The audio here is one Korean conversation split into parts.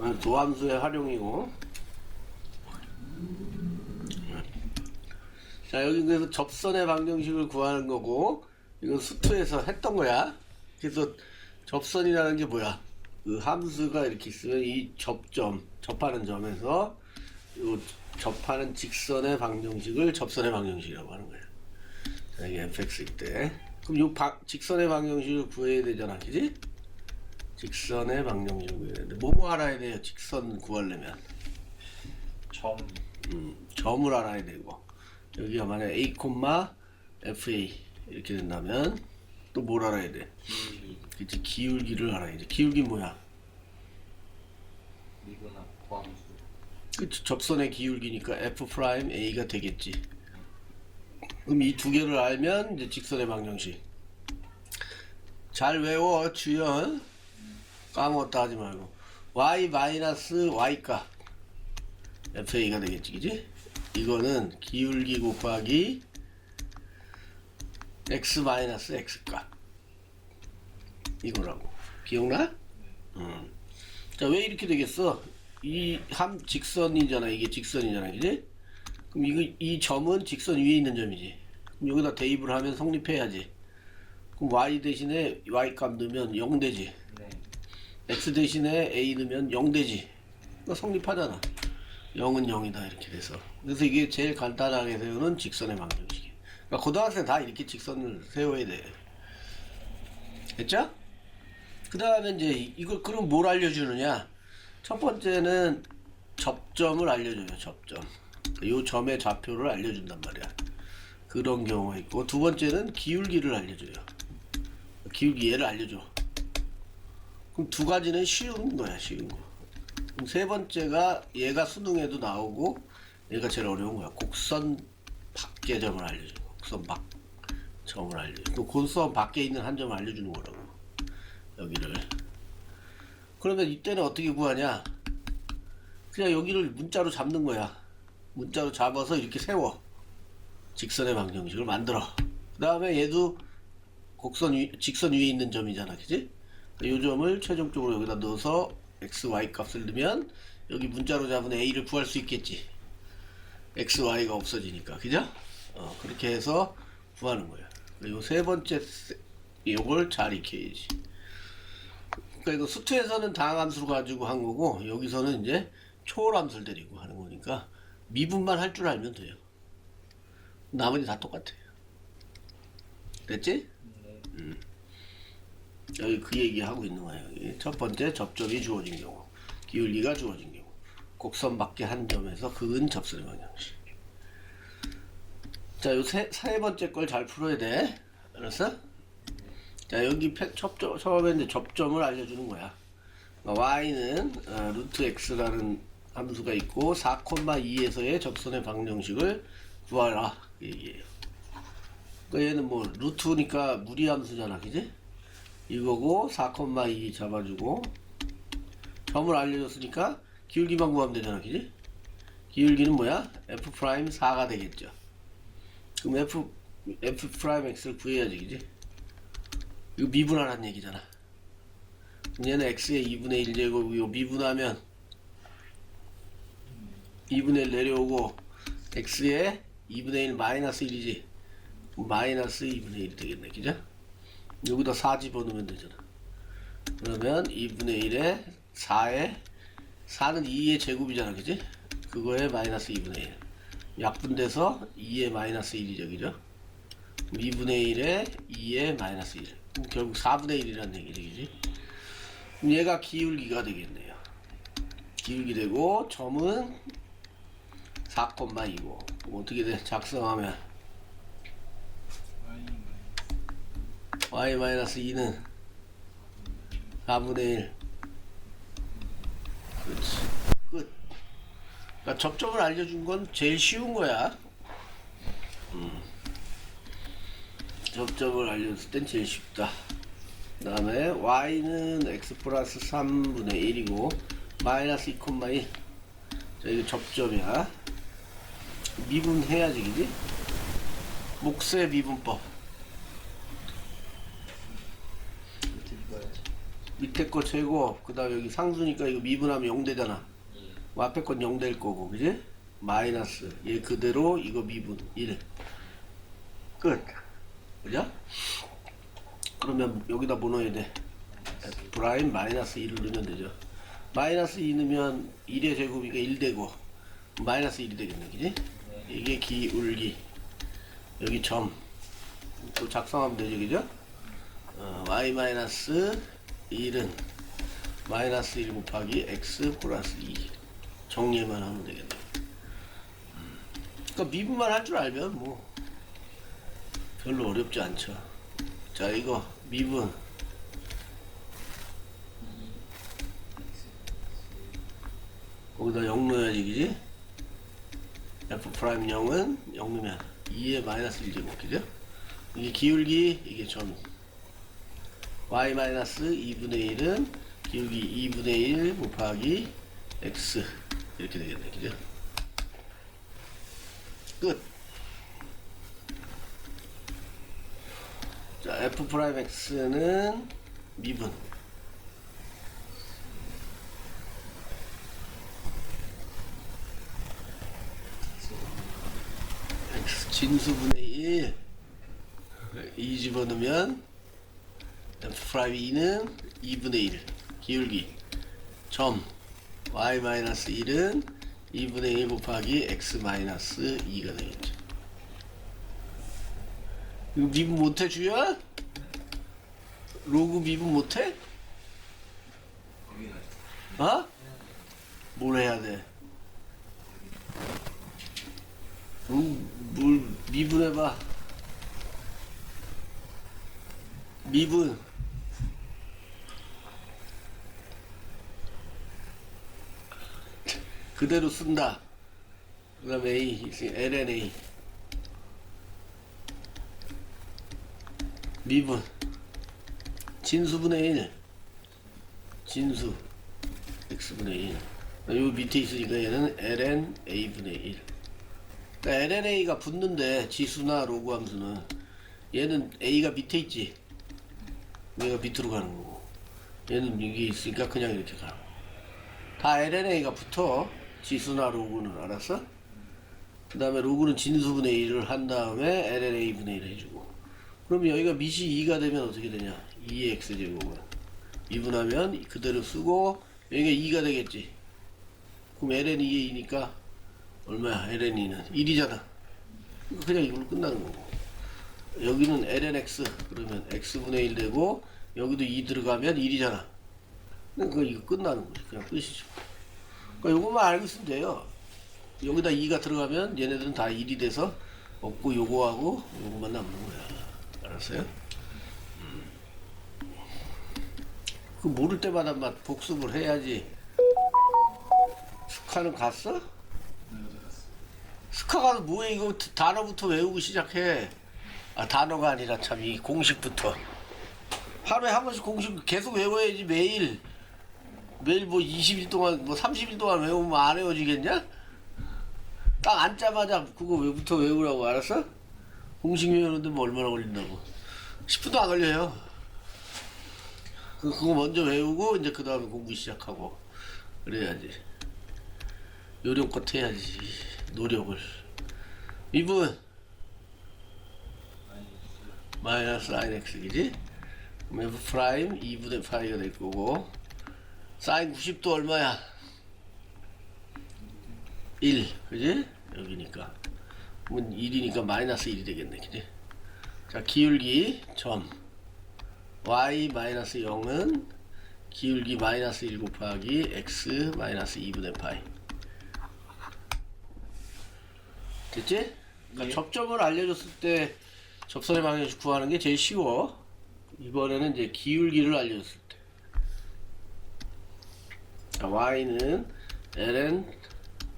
어, 도함수의 활용이고. 자, 여기 그래서 접선의 방정식을 구하는 거고, 이건 수투에서 했던 거야. 그래서 접선이라는 게 뭐야? 그 함수가 이렇게 있으면 이 접점, 접하는 점에서 요 접하는 직선의 방정식을 접선의 방정식이라고 하는 거야. 자, 이게 fx일 때. 그럼 요 방, 직선의 방정식을 구해야 되잖아, 그지? 직선의 방정식을 구해야 되는데, 뭐뭐 알아야 돼요, 직선 구하려면? 점 음, 점을 알아야 되고 여기가 만약 a, fa 이렇게 된다면 또 뭘 알아야 돼? 그치 기울기를 알아야 돼. 기울기 뭐야? 미분합 고함수 그치 접선의 기울기니까 f 프라임 a가 되겠지. 그럼 이 두 개를 알면 이제 직선의 방정식. 잘 외워 주연 까먹었다 하지 말고 y 마이너스 y 값 fa가 되겠지, 그지? 이거는 기울기 곱하기 x 마이너스 x 값 이거라고 기억나? 음. 자, 왜 이렇게 되겠어? 이 함 직선이잖아. 이게 직선이잖아. 그지? 그럼 이거, 이 점은 직선 위에 있는 점이지. 그럼 여기다 대입을 하면 성립해야지. 그럼 y 대신에 y 값 넣으면 0 되지. 네 x 대신에 a 넣으면 0 되지. 그거 성립하잖아. 0은 0이다. 이렇게 돼서. 그래서 이게 제일 간단하게 세우는 직선의 방정식이야. 그러니까 고등학생 다 이렇게 직선을 세워야 돼. 됐죠? 그 다음에 이제 이- 이걸 그럼 뭘 알려주느냐? 첫 번째는 접점을 알려줘요. 접점. 이 점의 좌표를 알려준단 말이야. 그런 경우가 있고 두 번째는 기울기를 알려줘요. 기울기 얘를 알려줘. 두 가지는 쉬운 거야, 쉬운 거. 세 번째가 얘가 수능에도 나오고 얘가 제일 어려운 거야. 곡선 밖의 점을 알려줘. 곡선 밖 점을 알려줘. 또 곡선 밖에 있는 한 점을 알려주는 거라고. 여기를. 그러면 이때는 어떻게 구하냐? 그냥 여기를 문자로 잡는 거야. 문자로 잡아서 이렇게 세워. 직선의 방정식을 만들어. 그 다음에 얘도 곡선 위, 직선 위에 있는 점이잖아. 그지? 이 점을 최종적으로 여기다 넣어서 x, y 값을 넣으면 여기 문자로 잡은 a를 구할 수 있겠지. x, y가 없어지니까. 그죠? 어, 그렇게 해서 구하는 거야. 요세 번째, 세- 요걸 잘 익혀야지. 그러니까 이거 수트에서는 다항함수를 가지고 한 거고 여기서는 이제 초월함수를 데리고 하는 거니까 미분만 할 줄 알면 돼요. 나머지 다 똑같아요. 됐지? 네. 여기 그 얘기 하고 있는 거예요. 첫 번째 접점이 주어진 경우, 기울기가 주어진 경우, 곡선 밖에 한 점에서 그은 접선의 방향식. 자, 요 세, 세 번째 걸 잘 풀어야 돼. 알았어? 자, 여기 패- 접점, 처음에 이제 접점을 알려주는 거야. 그러니까 y는 어, 루트 x라는 함수가 있고 4,2에서의 접선의 방정식을 구하라 그 얘기예요. 그러니까 얘는 뭐 루트니까 무리함수잖아, 그지? 이거고 4,2 잡아주고 점을 알려줬으니까 기울기만 구하면 되잖아, 그지? 기울기는 뭐야? f 프라임 4가 되겠죠. 그럼 f f 프라임 x를 구해야지, 그지? 이거 미분하라는 얘기잖아. 얘는 x의 2분의 1제곱 이거 미분하면 2분의 1 내려오고 x의 2분의 1 마이너스 1이지 마이너스 2분의 1이 되겠네 그죠? 여기다 4 집어넣으면 되잖아 그러면 2분의 1에 4에 4는 2의 제곱이잖아 그지? 그거에 마이너스 2분의 1 약분돼서 2의 마이너스 1이죠 그죠? 2분의 1에 2의 마이너스 1 그럼 결국 4분의 1이라는 얘기지 그지? 얘가 기울기가 되겠네요 기울기 되고 점은 4,2고 어떻게 돼? 작성하면 y 마이너스 2는 4분의 1 그렇지. 끝. 그러니까 접점을 알려준 건 제일 쉬운 거야. 음. 접점을 알려줬을 땐 제일 쉽다. 그 다음에 y는 x 플러스 3분의 1이고 마이너스 2,1 자 이거 접점이야. 미분해야지 그지? 목세 미분법 밑에 거 제곱 그 다음에 여기 상수니까 이거 미분하면 0 되잖아 예. 뭐 앞에 건 0 될 거고 그지? 마이너스 얘 그대로 이거 미분 1 끝. 그죠? 그러면 여기다 뭐 넣어야 돼? F 프라임 마이너스 1을 넣으면 되죠. 마이너스 2 넣으면 1의 제곱이니까 1 되고 마이너스 1이 되겠네, 그지? 이게 기울기. 여기 점. 또 작성하면 되죠, 그죠? 어, y 마이너스 1은 마이너스 1 곱하기 x 플러스 2 정리만 하면 되겠네. 음. 그러니까 미분만 할 줄 알면 뭐 별로 어렵지 않죠. 자 이거 미분 거기다 0 넣어야지 그지? f 프라임 0은 0 넣으면 2의 마이너스 1제곱 그죠? 이게 기울기 이게 점 y 마이너스 2분의 1은 기울기 2분의 1 곱하기 x 이렇게 되겠네 그죠? 끝 자, f 프라임 x는 미분. x 진수분의 1. 2 집어넣으면 프라임 2는 2분의 1. 기울기. 점. y 마이너스 1은 2분의 1 곱하기 x 마이너스 2가 되겠죠. 이거 미분 못해 주야? 로그 미분 못해? 어? 뭘 해야 돼? 음, 뭘 미분해봐 미분 그대로 쓴다. 그 다음에 A, LNA 미분. 진수분의 1 진수. x분의 1 요 밑에 있으니까 얘는 ln a분의 1 그러니까 lna가 붙는데 지수나 로그 함수는 얘는 a가 밑에 있지. 얘가 밑으로 가는 거고. 얘는 이게 있으니까 그냥 이렇게 가. 다 lna가 붙어 지수나 로그는 알았어? 그 다음에 로그는 진수분의 1을 한 다음에 lna분의 1 해주고 그럼 여기가 밑이 2가 되면 어떻게 되냐? 2의 x제곱은 2분하면 그대로 쓰고 여기가 2가 되겠지. 그럼 ln 2의 2니까 얼마야? ln 2는 1이잖아. 그냥 이걸로 끝나는 거고. 여기는 ln x 그러면 x분의 1 되고 여기도 2 들어가면 1이잖아. 그러니까 이거 끝나는 거지. 그냥 끝이죠. 그러니까 요것만 알고 있으면 돼요. 여기다 2가 들어가면 얘네들은 다 1이 돼서 없고 요거하고 요거만 남는 거야. 알았어요? 그 모를 때마다 막 복습을 해야지. 스카는 갔어? 스카 가서 뭐해 이거 단어부터 외우고 시작해. 아 단어가 아니라 참 이 공식부터. 하루에 한 번씩 공식 계속 외워야지 매일. 매일 뭐 20일 동안 뭐 30일 동안 외우면 안 외워지겠냐? 딱 앉자마자 그거 왜부터 외우라고 알았어? 공식 외우는데 뭐 얼마나 걸린다고. 10분도 안 걸려요. 그, 그거 먼저 외우고 이제 그 다음에 공부 시작하고 그래야지. 요령껏 해야지 노력을. 미분. 마이너스 그럼 f 프라임 2분의 파이가 될 거고 사인 90도 얼마야? 1 그지? 여기니까. 그러면 1이니까 마이너스 1이 되겠네 그지? 자 기울기 점. y 마이너스 0은 기울기 마이너스 1 곱하기 x 마이너스 2분의 파이. 됐지? 그러니까 예. 접점을 알려줬을 때 접선의 방향을 구하는 게 제일 쉬워. 이번에는 이제 기울기를 알려줬을 때 자, y는 ln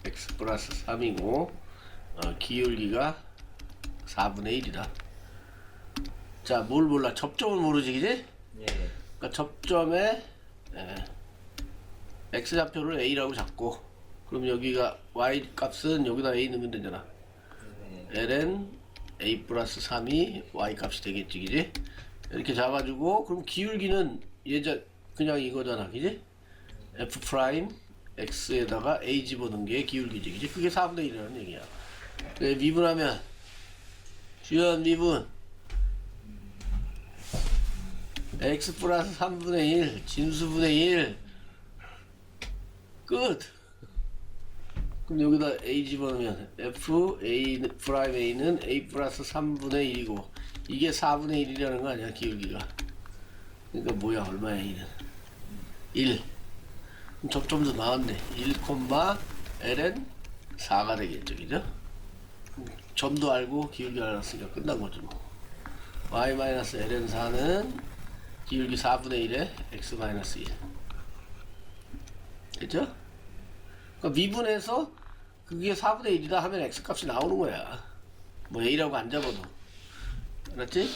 x 플러스 3이고 어, 기울기가 4분의 1이다 자 뭘 몰라 접점을 모르지 그지? 예. 그러니까 접점에 예, x 좌표를 a라고 잡고 그럼 여기가 y 값은 여기다 a 넣으면 되잖아 네. ln a 플러스 3이 y 값이 되겠지 그지? 이렇게 잡아주고 그럼 기울기는 예전 그냥 이거잖아, 그지? F 프라임 x에다가 a 집어넣은 게 기울기지, 그지? 그게 4분의 1이라는 얘기야. 그래, 미분하면 주연 미분 x 플러스 3분의 1 진수분의 1 끝. 그럼 여기다 a 집어넣으면 f a 프라임 a는 a 플러스 3분의 1이고 이게 4분의 1이라는 거 아니야 기울기가. 그러니까 뭐야 얼마야 a는 1. 접점도 나왔네. 1, ln 4가 되겠죠, 그죠? 점도 알고 기울기 알았으니까 끝난 거죠 뭐. y ln 4는 기울기 4분의 1에 x 마이너스 1. 됐죠? 그러니까 미분해서 그게 4분의 1이다 하면 x 값이 나오는 거야. 뭐 a라고 안 잡아도. 알았지?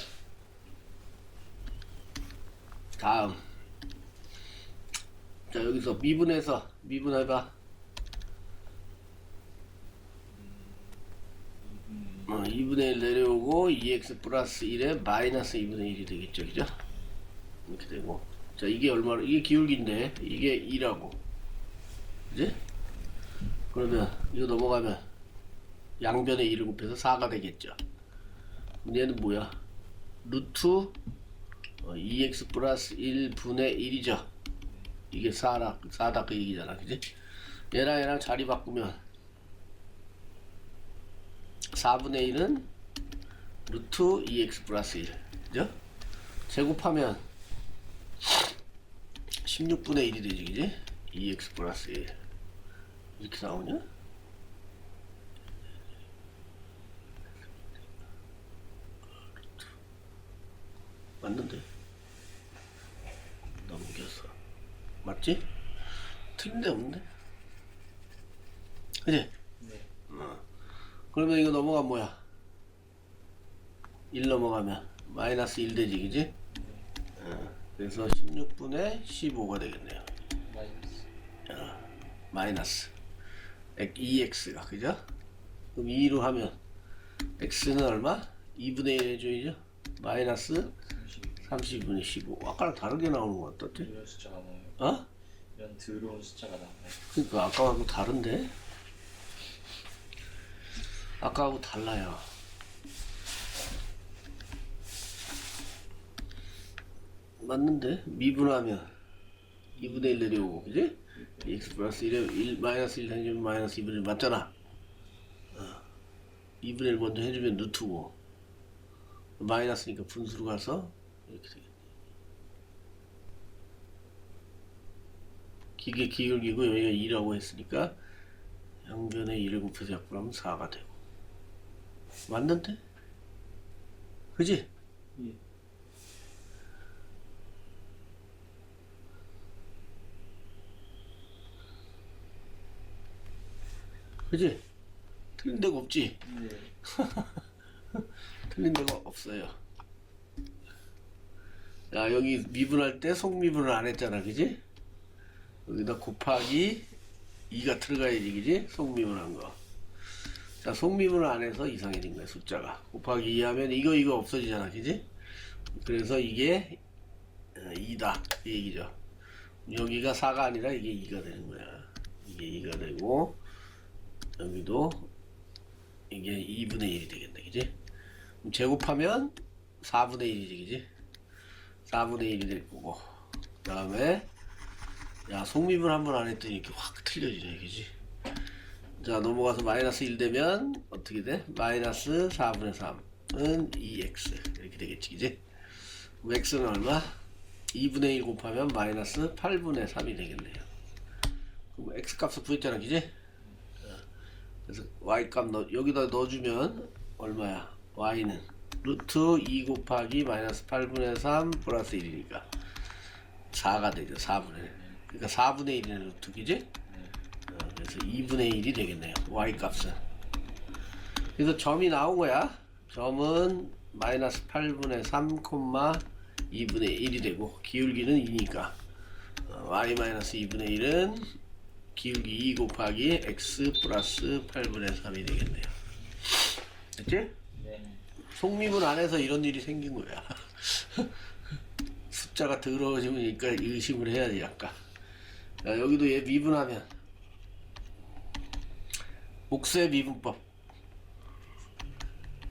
다음. 자, 여기서 미분해서 미분해봐. 어, 2분의 1 내려오고 2x 플러스 1에 마이너스 2분의 1이 되겠죠, 그죠? 이렇게 되고. 자, 이게 얼마로, 이게 기울기인데, 이게 2라고. 그지? 그러면, 이거 넘어가면, 양변에 1을 곱해서 4가 되겠죠. 얘는 뭐야? 루트 어, 2x 플러스 1분의 1이죠. 이게 4라, 4다 그 얘기잖아. 그지? 얘랑 얘랑 자리 바꾸면, 4분의 1은 루트 2x 플러스 1. 그죠? 제곱하면 16분의 1이 되지, 그지? 2x 플러스 1. 이렇게 나오냐? 맞는데? 넘겼어. 맞지? 틀린 데 없는데? 그지? 네. 그러면 이거 넘어가면 뭐야? 1 넘어가면 마이너스 1 되지, 그지? 어, 그래서 16분의 15가 되겠네요. 마이너스. 마이너스 2x가 그죠? 그럼 2로 하면 x는 얼마? 2분의 1 해줘야죠? 마이너스 30. 30분의 15 아까랑 다르게 나오는 것 같던데? 이런 숫자가 나와요. 어? 이런 더러운 숫자가 나와요. 그러니까 아까하고 다른데? 아까하고 달라요. 맞는데? 미분하면 2분의 1 내려오고, 그지? x 플러스 1에 1 마이너스 1 해주면 마이너스 2분의 1 맞잖아. 어. 2분의 1 먼저 해주면 루트고 마이너스니까 분수로 가서 이렇게 되겠네. 기계 기울기고 여기가 2라고 했으니까 양변에 2를 곱해서 약분하면 4가 되고 맞는데? 그지? 예. 그지? 틀린 데가 없지? 네. 틀린 데가 없어요. 야, 여기 미분할 때 속미분을 안 했잖아, 그지? 여기다 곱하기 2가 들어가야지, 그지? 속미분한 거. 자, 속미분을 안 해서 이상해진 거야, 숫자가. 곱하기 2 하면 이거, 이거 없어지잖아, 그지? 그래서 이게 2다. 그 얘기죠. 여기가 4가 아니라 이게 2가 되는 거야. 이게 2가 되고, 여기도 이게 2분의 1이 되겠네, 그지? 제곱하면 4분의 1이지, 그지? 4분의 1이 될 거고. 그 다음에, 야, 속미분 한 번 안 했더니 이렇게 확 틀려지네, 그지? 자, 넘어가서 마이너스 1 되면 어떻게 돼? 마이너스 4분의 3은 2x. 이렇게 되겠지? 그럼 x는 얼마? 2분의 1 곱하면 마이너스 8분의 3이 되겠네요. 그럼 x 값을 구했잖아, 그지? 그래서 y 값 넣, 여기다 넣어주면 얼마야? y는 루트 2 곱하기 마이너스 8분의 3 플러스 1이니까 4가 되죠. 4분의 1. 그러니까 4분의 1이네 루트 그지? 어, 그래서 2분의 1이 되겠네요. y 값은. 그래서 점이 나온 거야. 점은 마이너스 8분의 3, 2분의 1이 되고 기울기는 2니까 어, y 마이너스 2분의 1은 기울기 2 곱하기 x 플러스 8분의 3이 되겠네요. 됐지? 네. 속미분 안에서 이런 일이 생긴 거야. 숫자가 더러워지니까 의심을 해야지 약간. 자, 여기도 얘 미분하면. 옥수의 미분법.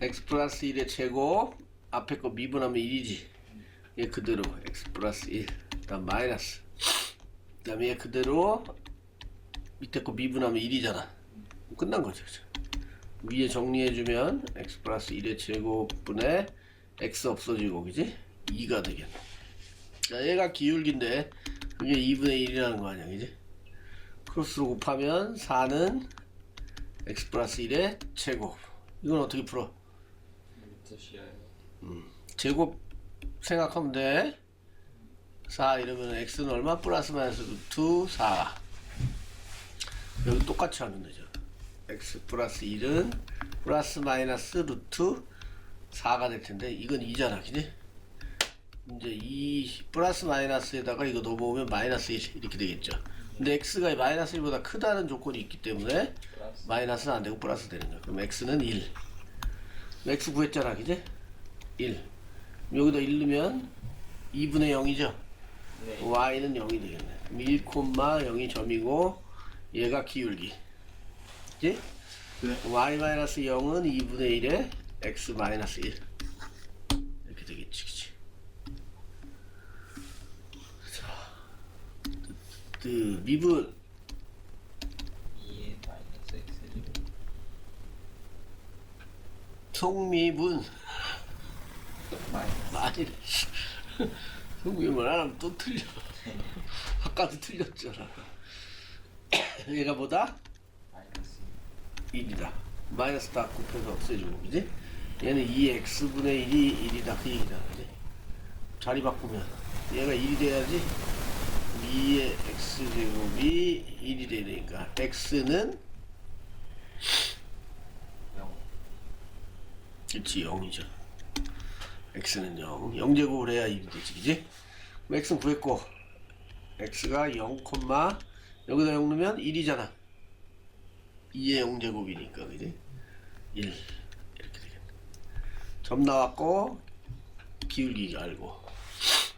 X 플러스 1의 제곱 앞에 거 미분하면 1이지. 얘 그대로 x 플러스 1 그다음 마이너스. 그 다음에 얘 그대로 밑에 거 미분하면 1이잖아. 끝난 거죠? 위에 정리해주면 x 플러스 1의 제곱분의 x 없어지고 그지? 2가 되겠네 자 얘가 기울기인데 그게 2분의 1이라는 거 아니야 그지? 크로스로 곱하면 4는 x 플러스 1의 제곱 이건 어떻게 풀어? 뜻이에요. 제곱 생각하면 돼. 4 이러면 x는 얼마? 플러스 마이너스 루트 4. 여기 똑같이 하면 되죠. X 플러스 1은 플러스 마이너스 루트 4가 될 텐데 이건 2잖아. 그지? 이제 이 플러스 마이너스에다가 이거 넘어오면 마이너스 1 이렇게 되겠죠. 근데 x가 마이너스 1보다 크다는 조건이 있기 때문에 마이너스는 안 되고 플러스 되는 거야. 그럼 x는 1. x 구했잖아, 그지? 1. 여기다 1 넣으면 2분의 0이죠? 네. y는 0이 되겠네. 그럼 1, 0이 점이고 얘가 기울기. 그지? 네. y 마이너스 0은 2분의 1에 x 마이너스 1. 이렇게 되겠지, 그지? 자, 그 미분 2의 마이너스 x 제곱. 속미분 마이너스 안 하면 또 틀려. 아까도 틀렸잖아. 얘가 뭐다? 마이너스 1이다. 마이너스 다 곱해서 없애주고, 그지? 얘는 2x분의 1이 1이다. 그 얘기잖아, 그지? 자리 바꾸면. 얘가 1이 돼야지. 2의 x제곱이 1이 되니까. x는, 0. 그치, 0이죠. x는 0. 0제곱을 해야 1이 되지, 그지? x는 구했고, x가 0, 여기다 0 넣으면 1이잖아. 2의 0제곱이니까, 그지? 1. 이렇게 되겠네. 점 나왔고, 기울기 알고.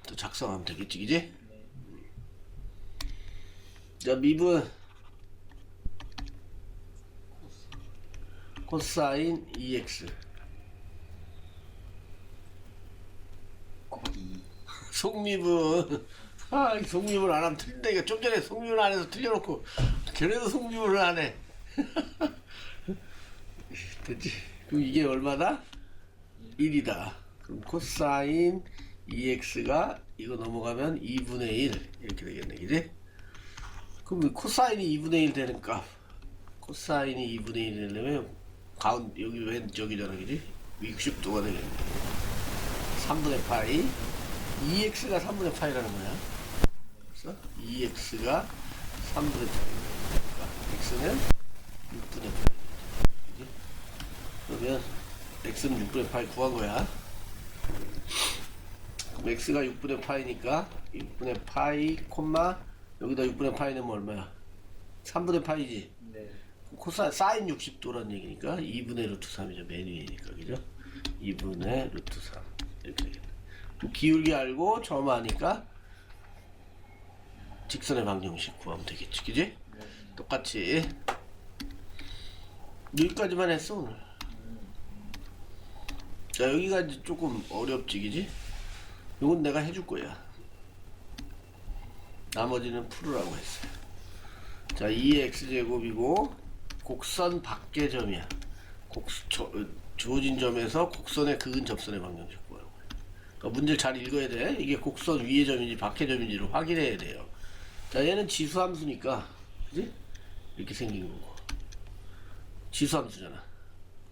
또 작성하면 되겠지, 그지? 네. 자, 미분. 코사인 2x. 곱하기 속미분. 아, 이 속미분 안 하면 틀린다. 이거 좀 전에 속미분 안 해서 틀려놓고, 걔네도 속미분을 안 해. 됐지? 그럼 이게 얼마다? 1이다. 그럼 코사인 2x가 이거 넘어가면 2분의 1 이렇게 되겠네, 그지? 그럼 코사인이 2분의 1 되는 값. 코사인이 2분의 1 되려면 가운 여기 왼 저기잖아, 그지? 60도가 되겠네. 3분의 파이 2x가 3분의 파이라는 거야. 그래서 2x가 3분의 파이니까 x는 6분의 파이. 그지? 그러면 x는 6분의 파이 구한 거야. 그럼 x가 6분의 파이니까 6분의 파이 콤마 여기다 6분의 파이 넣으면 얼마야? 3분의 파이지. 네. 코사 사인 60도란 얘기니까 2분의 루트 3이죠. 맨 위에니까 그죠? 2분의 루트 3 이렇게 되겠네. 기울기 알고 점 아니까 직선의 방정식 구하면 되겠지, 그지? 네. 똑같이 여기까지만 했어 오늘. 자 여기가 이제 조금 어렵지, 그지? 이건 내가 해줄 거야. 나머지는 풀으라고 했어요. 자, 2x 제곱이고 곡선 밖의 점이야. 곡 저, 주어진 점에서 곡선의 그은 접선의 방정식 구하라고. 그러니까 문제를 잘 읽어야 돼. 이게 곡선 위의 점인지 밖의 점인지를 확인해야 돼요. 자, 얘는 지수함수니까, 그지? 이렇게 생긴 거고. 지수함수잖아.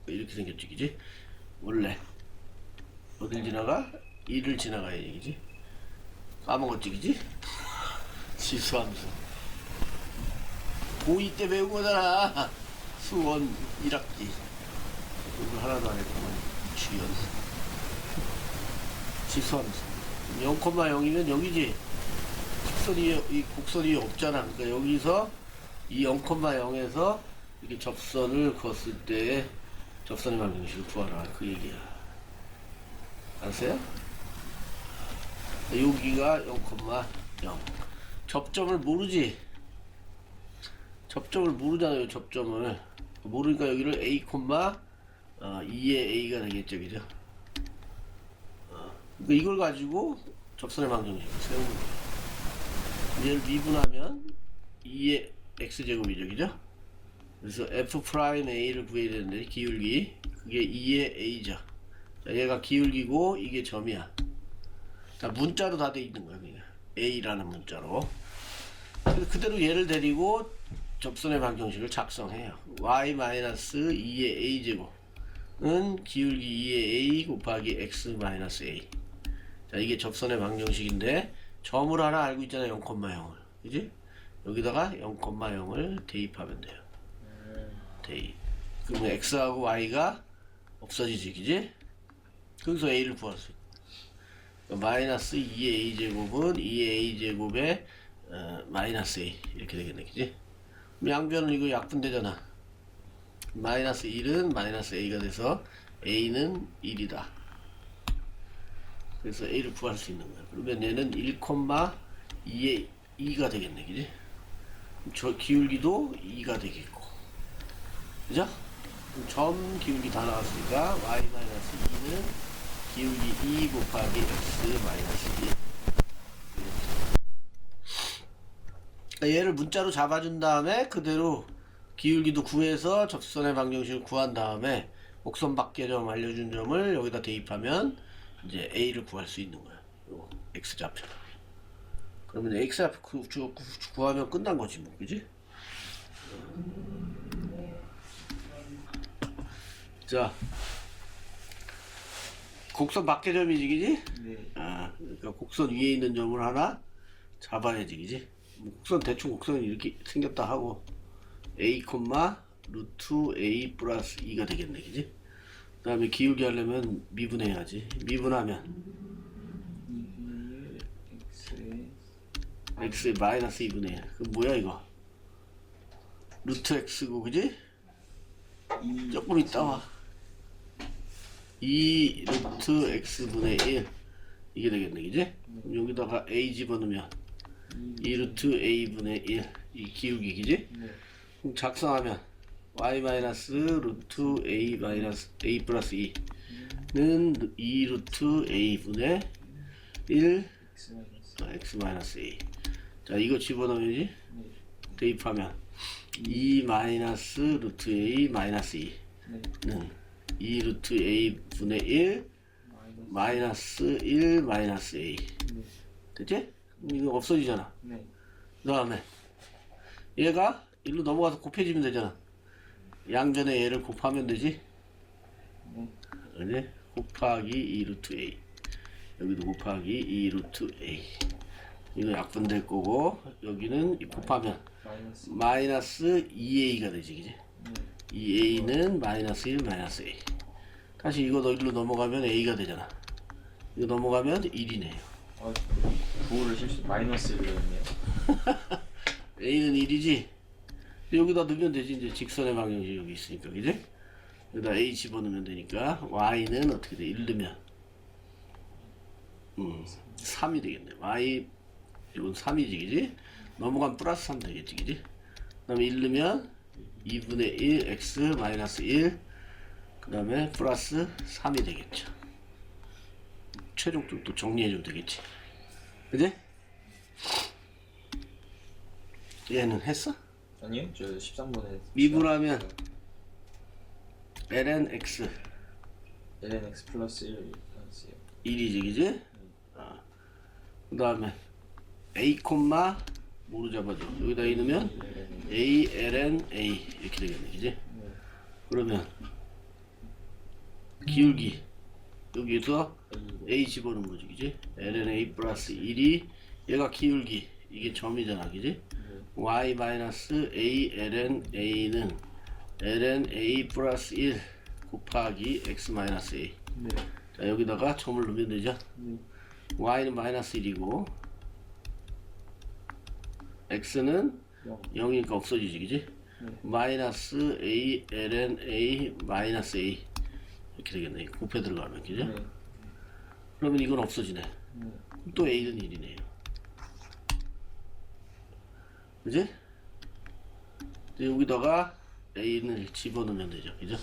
이렇게 생겼지, 그지? 원래 어딜 지나가? 1을 지나가야 얘기지. 까먹었지, 그지? 지수함수. 고2 때 배운 거잖아. 수원 1학기. 이걸 하나도 안 했구만. 주연. 지수함수. 0,0이면 여기지. 직선이, 이 곡선이 없잖아. 그러니까 여기서 이 0,0에서 이렇게 접선을 그었을 때 접선의 방정식을 구하라. 그 얘기야. 알았어요? 여기가 0,0 접점을 모르지. 접점을 모르잖아요 접점을. 모르니까 여기를 a, 어, 2의 a가 되겠죠 그죠? 어, 그러니까 이걸 가지고 접선의 방정식을 세우는 거예요. 얘를 미분하면 2의 x제곱이죠 그죠? 그래서 f 프라임 a를 구해야 되는데 기울기. 그게 2의 a죠 자, 얘가 기울기고 이게 점이야 자, 문자로 다 돼 있는 거야, 그냥. A라는 문자로. 그대로 얘를 데리고 접선의 방정식을 작성해요. y-2의 a제곱은 기울기 2의 a 곱하기 x-a. 자, 이게 접선의 방정식인데 점을 하나 알고 있잖아요, 0,0을. 그지? 여기다가 0,0을 대입하면 돼요. 대입. 그러면 x하고 y가 없어지지, 그지? 거기서 a를 구할 수 있다. 마이너스 2의 a 제곱은 2의 a 제곱에 어, 마이너스 a 이렇게 되겠네, 그지? 양변은 이거 약분되잖아. 마이너스 1은 마이너스 a가 돼서 a는 1이다. 그래서 a를 구할 수 있는 거야. 그러면 얘는 1,2의 2가 되겠네, 그지? 저 기울기도 2가 되겠고, 그죠? 점 기울기 다 나왔으니까 y 마이너스 2는 기울기 2 곱하기 x 마이너스 1 그러니까 얘를 문자로 잡아준 다음에 그대로 기울기도 구해서 접선의 방정식을 구한 다음에 곡선 밖에 점 알려준 점을 여기다 대입하면 이제 a를 구할 수 있는 거야. 요 x 좌표. 그러면 x 좌표 구, 구, 구, 구하면 끝난 거지 뭐, 그지? 자, 곡선 밖에 점이지, 그지? 네. 아, 그러니까 곡선 위에 있는 점을 하나 잡아야지, 그지? 뭐 곡선 대충 곡선이 이렇게 생겼다 하고 a, 루트 a 플러스 2가 되겠네, 그지? 그 다음에 기울기 하려면 미분해야지. 미분하면 x에 마이너스 2분의 1. 그 뭐야 이거? 루트 x고, 그지? 이 조금 있다 와. 2 루트 x분의 1 이게 되겠네, 그지? 그럼 여기다가 a 집어넣으면 2 루트 a분의 1 이 기울기, 그지? 네. 그럼 작성하면 y 마이너스 루트 a 마이너스 a 플러스 2는 2 루트 a분의 1 x 마이너스 a 자 이거 집어넣으면 네. 대입하면 2 마이너스 루트 a 마이너스 2는 네. 2 루트 a 분의 1 마이너스 마이너스 1 마이너스 a 네. 됐지? 이거 없어지잖아 네. 그 다음에 얘가 일로 넘어가서 곱해지면 되잖아 양변에 얘를 곱하면 되지 네. 그지? 곱하기 2 루트 a 여기도 곱하기 2 루트 a 이거 약분될 거고 여기는 이 곱하면 마이너스 마이너스 2a가 되지 그지? 네. 2a는 마이너스 1 마이너스 a 다시 이거 너 일로 넘어가면 a가 되잖아 이거 넘어가면 1이네요 아, 부호를 실수 마이너스를 넣었네요. a는 1이지 여기다 넣으면 되지 이제 직선의 방향이 여기 있으니까 그지? 여기다 a 집어넣으면 되니까 y는 어떻게 돼? 1 넣으면 음, 3이 되겠네 y 이건 3이지 그지? 넘어가면 플러스 3 되겠지 그지? 그 다음에 1 넣으면 2분의 1 x 마이너스 1 그 다음에 플러스 3이 되겠죠 최종적으로 또 정리해주면 되겠지 그지? 얘는 했어? 아니요, 저 13번에 미분하면 ln x ln x 플러스 1 플러스요. 1이지 그지? 아. 그 다음에 a 콤마 뭐로 잡아줘 여기다 a 넣으면 a ln a 이렇게 되겠네 그지? 네. 그러면 기울기 여기서 A 집어넣은 거지 그지? ln a 플러스 1이 얘가 기울기 이게 점이잖아 그지? 네. y 마이너스 a ln a는 ln a 플러스 1 곱하기 x 마이너스 a 네. 자 여기다가 점을 넣으면 되죠 네. y는 마이너스 1이고 x는 0. 0이니까 없어지지 그지? 네. 마이너스 a ln a 마이너스 a 이렇게 되겠네 곱해 들어가면 그죠? 네. 그러면 이건 없어지네 네. 또 A는 1이네요. 그지? 이제 여기다가 A는 집어넣으면 되죠. 그죠?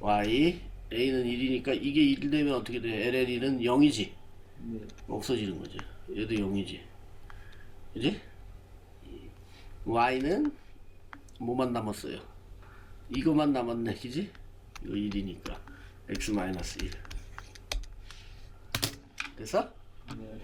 Y, A는 1이니까 이게 1 되면 어떻게 돼? LN이는 0이지? 네. 없어지는 거지. 얘도 0이지. 그지? Y는 뭐만 남았어요? 이거만 남았네, 그지? 이거 1이니까. X-1. 됐어? 네.